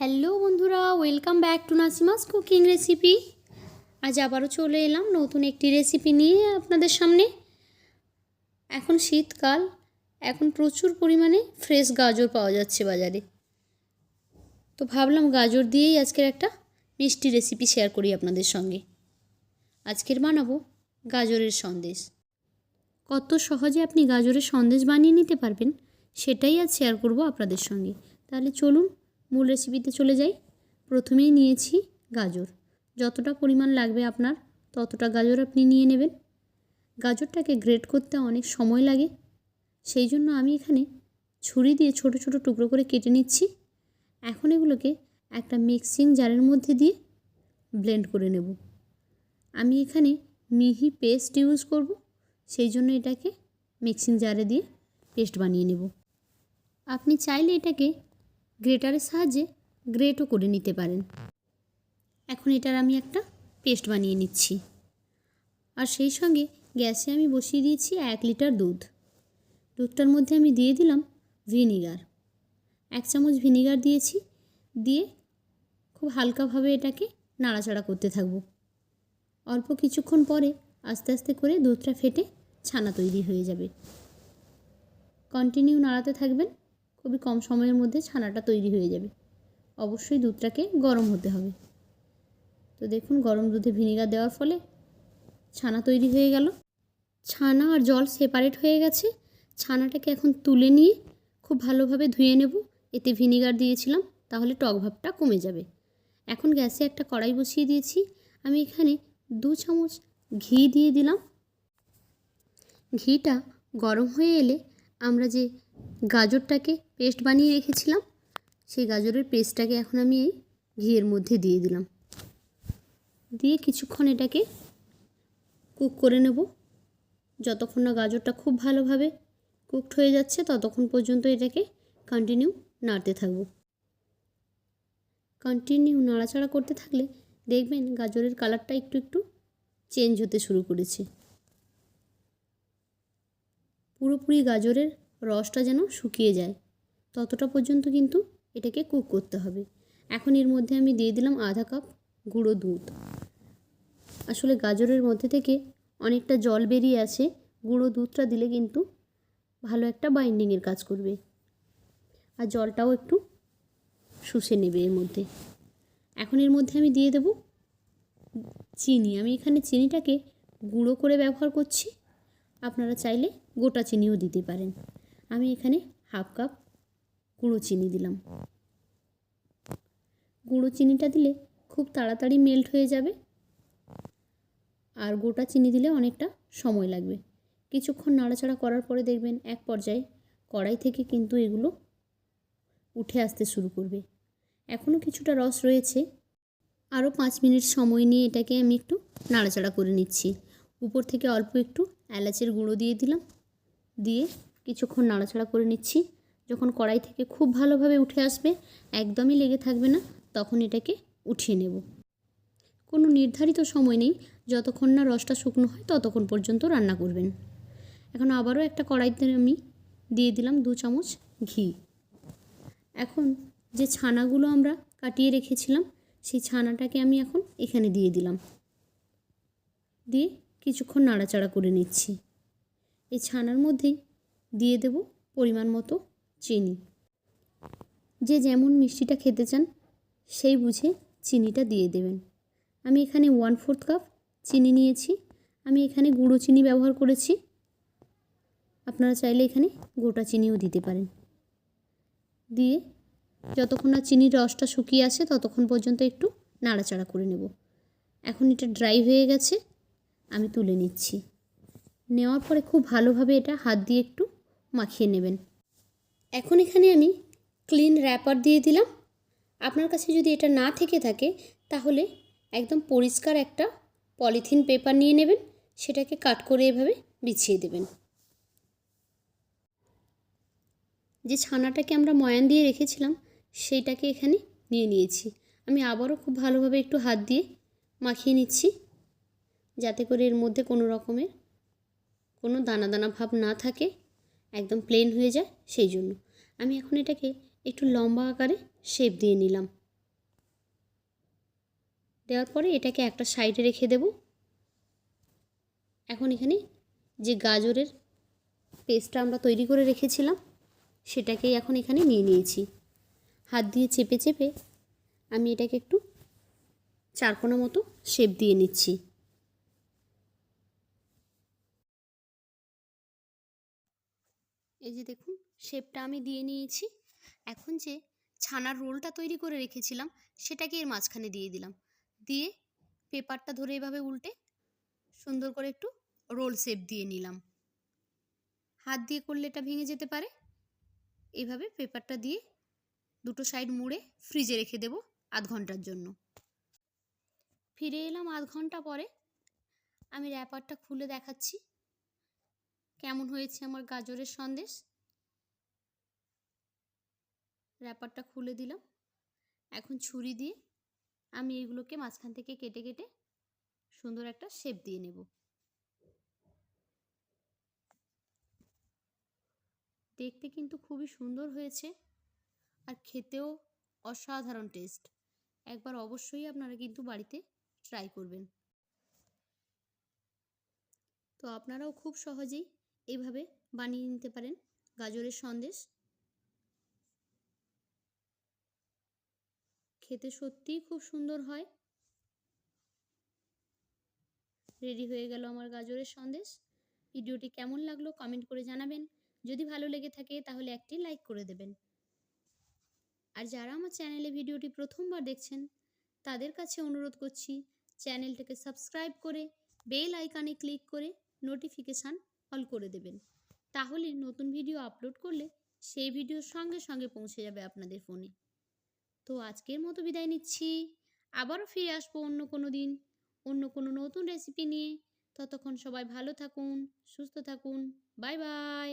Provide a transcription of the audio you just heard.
Hello বন্ধুরা, welcome back to Nasima's cooking recipe. আজ আবারও চলে এলাম নতুন একটি রেসিপি নিয়ে আপনাদের সামনে। এখন শীতকাল, এখন প্রচুর পরিমাণে ফ্রেশ গাজর পাওয়া যাচ্ছে বাজারে। তো ভাবলাম গাজর দিয়েই আজকের একটা মিষ্টি রেসিপি শেয়ার করি আপনাদের সঙ্গে। আজকের বানাবো গাজরের সন্দেশ। কত সহজে আপনি গাজরের সন্দেশ বানিয়ে নিতে পারবেন, সেটাই আজ শেয়ার করব আপনাদের সঙ্গে। তাহলে চলুন মূল রেসিপিতে চলে যাই। প্রথমেই নিয়েছি গাজর। যতটা পরিমাণ লাগবে আপনার, ততটা গাজর আপনি নিয়ে নেবেন। গাজরটাকে গ্রেট করতে অনেক সময় লাগে। সেই জন্য আমি এখানে ছুরি দিয়ে ছোট ছোট টুকরো করে কেটে নিচ্ছি। এখন এগুলোকে একটা মিক্সিং জারের মধ্যে দিয়ে ব্লেন্ড করে নেব। আমি এখানে মিহি পেস্ট ইউজ করব। সেই জন্য এটাকে মিক্সিং জারে দিয়ে পেস্ট বানিয়ে নেব। আপনি চাইলে এটাকে গ্রেটারের সাহায্যে গ্রেটও করে নিতে পারেন। এখন এটার আমি একটা পেস্ট বানিয়ে নিচ্ছি। আর সেই সঙ্গে গ্যাসে আমি বসিয়ে দিয়েছি এক লিটার দুধ। দুধটার মধ্যে আমি দিয়ে দিলাম ভিনিগার। এক চামচ ভিনিগার দিয়েছি, দিয়ে খুব হালকাভাবে এটাকে নাড়াচাড়া করতে থাকব। অল্প কিছুক্ষণ পরে আস্তে আস্তে করে দুধটা ফেটে ছানা তৈরি হয়ে যাবে। কন্টিনিউ নাড়াতে থাকবেন। খুবই কম সময়ের মধ্যে ছানাটা তৈরি হয়ে যাবে। অবশ্যই দুধটাকে গরম হতে হবে। তো দেখুন, গরম দুধে ভিনিগার দেওয়ার ফলে ছানা তৈরি হয়ে গেল। ছানা আর জল সেপারেট হয়ে গেছে। ছানাটাকে এখন তুলে নিয়ে খুব ভালোভাবে ধুয়ে নেব। এতে ভিনিগার দিয়েছিলাম, তাহলে টক ভাবটা কমে যাবে। এখন গ্যাসে একটা কড়াই বসিয়ে দিয়েছি। আমি এখানে দু চামচ ঘি দিয়ে দিলাম। ঘিটা গরম হয়ে এলে আমরা যে গাজরটাকে পেস্ট বানিয়ে রেখেছিলাম, সেই গাজরের পেস্টটাকে এখন আমি এই ঘিয়ের মধ্যে দিয়ে দিলাম। দিয়ে কিছুক্ষণ এটাকে কুক করে নেব। যতক্ষণ না গাজরটা খুব ভালোভাবে কুকড হয়ে যাচ্ছে, ততক্ষণ পর্যন্ত এটাকে কন্টিনিউ নাড়তে থাকব। কন্টিনিউ নাড়াচাড়া করতে থাকলে দেখবেন গাজরের কালারটা একটু একটু চেঞ্জ হতে শুরু করেছে। পুরোপুরি গাজরের রসটা যেন শুকিয়ে যায়। ততটা পর্যন্ত কিন্তু এটাকে কুক করতে হবে। এখন এর মধ্যে আমি দিয়ে দিলাম আধা কাপ গুঁড়ো দুধ। আসলে গাজরের মধ্যে থেকে অনেকটা জল বেরিয়ে আছে গুঁড়ো দুধটা দিলে কিন্তু ভালো একটা বাইন্ডিংয়ের কাজ করবে। আর জলটাও একটু শুষে নেবে এর মধ্যে। এখন এর মধ্যে আমি দিয়ে দেব চিনি। আমি এখানে চিনিটাকে গুঁড়ো করে ব্যবহার করছি। আপনারা চাইলে গোটা চিনিও দিতে পারেন। আমি এখানে হাফ কাপ গুঁড়ো চিনি দিলাম। গুঁড়ো চিনিটা দিলে খুব তাড়াতাড়ি মেল্ট হয়ে যাবে আর গোটা চিনি দিলে অনেকটা সময় লাগবে। কিছুক্ষণ নাড়াচাড়া করার পরে দেখবেন এক পর্যায়ে কড়াই থেকে কিন্তু এগুলো উঠে আসতে শুরু করবে। এখনও কিছুটা রস রয়েছে। আরও পাঁচ মিনিট সময় নিয়ে এটাকে আমি একটু নাড়াচাড়া করে নিচ্ছি। উপর থেকে অল্প একটু এলাচের গুঁড়ো দিয়ে দিলাম। দিয়ে কিছুক্ষণ নাড়াচাড়া করে নিচ্ছি। যখন কড়াই থেকে খুব ভালোভাবে উঠে আসবে, একদমই লেগে থাকবে না, তখন এটাকে উঠিয়ে নেব। কোনো নির্ধারিত সময় নেই, যতক্ষণ না রসটা শুকনো হয় ততক্ষণ পর্যন্ত রান্না করবেন। এখন আবারও একটা কড়াইতে আমি দিয়ে দিলাম দু চামচ ঘি। এখন যে ছানাগুলো আমরা কাটিয়ে রেখেছিলাম, সেই ছানাটাকে আমি এখন এখানে দিয়ে দিলাম। দিয়ে কিছুক্ষণ নাড়াচাড়া করে নিচ্ছি। এই ছানার মধ্যেই দিয়ে দেব পরিমাণ মতো চিনি। যে যেমন মিষ্টিটা খেতে চান, সেই বুঝে চিনিটা দিয়ে দেবেন। আমি এখানে ওয়ান ফোর্থ কাপ চিনি নিয়েছি। আমি এখানে গুঁড়ো চিনি ব্যবহার করেছি। আপনারা চাইলে এখানে গোটা চিনিও দিতে পারেন। দিয়ে যতক্ষণ না চিনির রসটা শুকিয়ে আসে, ততক্ষণ পর্যন্ত একটু নাড়াচাড়া করে নেব। এখন এটা ড্রাই হয়ে গেছে। আমি তুলে নিচ্ছি। নেওয়ার পরে খুব ভালোভাবে এটা হাত দিয়ে একটু মাখিয়ে নেবেন। এখন এখানে আমি ক্লিন র্যাপার দিয়ে দিলাম। আপনার কাছে যদি এটা না থেকে থাকে, তাহলে একদম পরিষ্কার একটা পলিথিন পেপার নিয়ে নেবেন, সেটাকে কাট করে এভাবে বিছিয়ে দেবেন। যে ছানাটাকে আমরা ময়ান দিয়ে রেখেছিলাম, সেইটাকে এখানে নিয়ে নিয়েছি। আমি আবারও খুব ভালোভাবে একটু হাত দিয়ে মাখিয়ে নিচ্ছি, যাতে করে এর মধ্যে কোনো রকমের কোনো দানা দানা ভাব না থাকে, একদম প্লেন হয়ে যায় সেই জন্য। আমি এখন এটাকে একটু লম্বা আকারে শেপ দিয়ে নিলাম। দেওয়ার পরে এটাকে একটা সাইডে রেখে দেব। এখন এখানে যে গাজরের পেস্টটা আমরা তৈরি করে রেখেছিলাম, সেটাকেই এখন এখানে নিয়ে নিয়েছি। হাত দিয়ে চেপে চেপে আমি এটাকে একটু চারকোনা মতো শেপ দিয়ে নিচ্ছি। এই যে দেখুন শেপটা আমি দিয়ে নিয়েছি। এখন যে ছানার রোলটা তৈরি করে রেখেছিলাম, সেটাকে এর মাঝখানে দিয়ে দিলাম। দিয়ে পেপারটা ধরে এভাবে উল্টে সুন্দর করে একটু রোল শেপ দিয়ে নিলাম। হাত দিয়ে করলে এটা ভেঙে যেতে পারে। এইভাবে পেপারটা দিয়ে দুটো সাইড মুড়ে ফ্রিজে রেখে দেব আধ ঘণ্টার জন্য। ফিরে এলাম আধ ঘণ্টা পরে। আমি র্যাপারটা খুলে দেখাচ্ছি। কেমন হয়েছে আমার গাজরের সন্দেশ? র্যাপারটা খুলে দিলাম। এখন ছুরি দিয়ে আমি এগুলোকে মাঝখান থেকে কেটে কেটে সুন্দর একটা শেপ দিয়ে নেব। দেখতে কিন্তু খুবই সুন্দর হয়েছে আর খেতেও অসাধারণ টেস্ট একবার অবশ্যই আপনারা কিন্তু বাড়িতে ট্রাই করবেন। তো আপনারাও খুব সহজেই এইভাবে বানিয়ে নিতে পারেন। গাজরের সন্দেশ। খেতে সত্যিই খুব সুন্দর হয়। রেডি হয়ে গেল আমার গাজরের সন্দেশ। ভিডিওটি কেমন লাগল কমেন্ট করে জানাবেন। যদি ভালো লেগে থাকে তাহলে একটি লাইক করে দেবেন। আর যারা আমার চ্যানেলে ভিডিওটি প্রথমবার দেখছেন, তাদের কাছে অনুরোধ করছি চ্যানেলটাকে সাবস্ক্রাইব করে বেল আইকনে ক্লিক করে নোটিফিকেশান অল করে দেবেন। তাহলে নতুন ভিডিও আপলোড করলে সেই ভিডিওর সঙ্গে সঙ্গে পৌঁছে যাবে আপনাদের ফোনে তো আজকের মতো বিদায় নিচ্ছি। আবারও ফিরে আসব অন্য কোনো দিন, অন্য কোনো নতুন রেসিপি নিয়ে। ততক্ষণ সবাই ভালো থাকুন, সুস্থ থাকুন। Bye bye